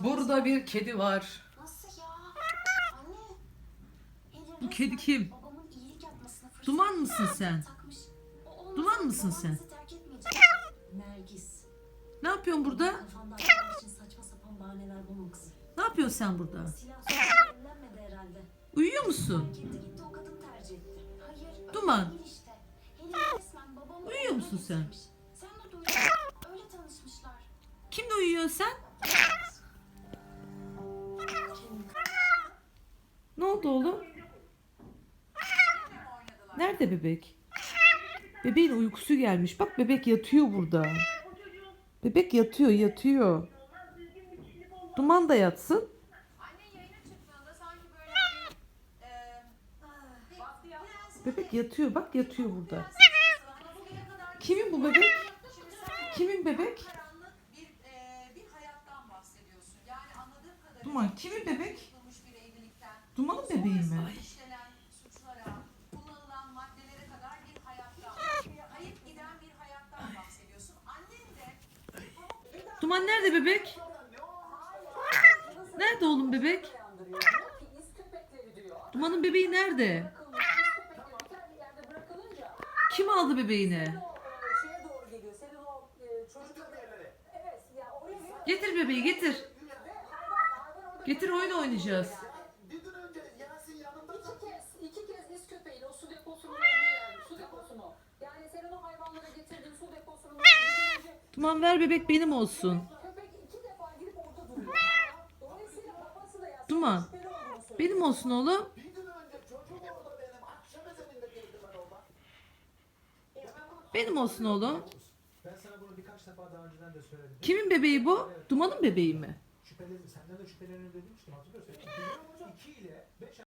Burada bir kedi var. Nasıl ya? Anne. Bu kedi kim? Babamın iyilik yapmasına fırsat Duman mısın sen? takmış. O olmasa Duman mısın babam sen? bizi terk etmeyecek. Nergis. Ne yapıyorsun burada? Kafanda atmak için saçma sapan bahaneler bulma kızım. Ne yapıyorsun sen burada? Silah sonra evlenmedi herhalde. Uyuyor musun? Terk etti gitti o kadın tercih etti. Hayır. öyle Duman. değil işte. Helin resmen babamı Uyuyor musun sen? getirmiş. Sen de duydun. Öyle tanışmışlar. Kimle uyuyorsun sen? Oldu oğlum? Nerede bebek? Bebeğin uykusu gelmiş. Bak bebek yatıyor burada. Bebek yatıyor, yatıyor. Duman da yatsın. Bebek yatıyor. Bak yatıyor burada. Kimin bu bebek? Kimin bebek? e, Duman kimin bebek? Yapılmış bir evlilikten Duman'ın bebeği mi? Duman nerede bebek? Nerede oğlum bebek? Duman'ın bebeği nerede? Kim aldı bebeğini? Getir bebeği getir. Getir oyun oynayacağız. Duman ver bebek benim olsun. Duman. Benim olsun oğlum. benim olsun oğlum. Kimin bebeği bu? Duman'ın bebeği mi? Şüphelerim, senden de şüpheleniyorum demiştim hatırlıyorsun. Biliyor musun?